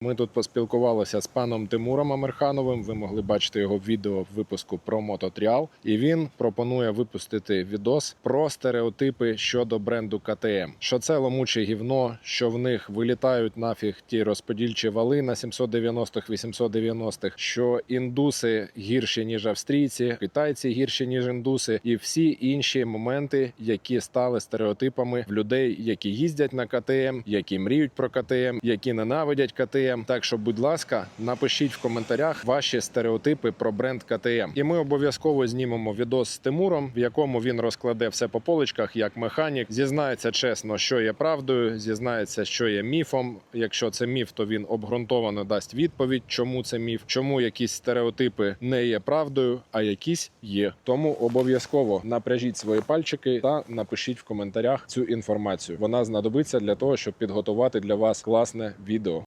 Ми тут поспілкувалися з паном Тимуром Амирхановим. Ви могли бачити його відео в випуску про мототріал. І він пропонує випустити відос про стереотипи щодо бренду КТМ. Що це ломуче гівно, що в них вилітають нафіг ті розподільчі вали на 790-х, 890-х, що індуси гірші ніж австрійці, китайці гірші ніж індуси, і всі інші моменти, які стали стереотипами в людей, які їздять на КТМ, які мріють про КТМ, які ненавидять КТМ. Так що, будь ласка, напишіть в коментарях ваші стереотипи про бренд КТМ. І ми обов'язково знімемо відос з Тимуром, в якому він розкладе все по поличках як механік. Зізнається чесно, що є правдою, зізнається, що є міфом. Якщо це міф, то він обґрунтовано дасть відповідь, чому це міф, чому якісь стереотипи не є правдою, а якісь є. Тому обов'язково напряжіть свої пальчики та напишіть в коментарях цю інформацію. Вона знадобиться для того, щоб підготувати для вас класне відео.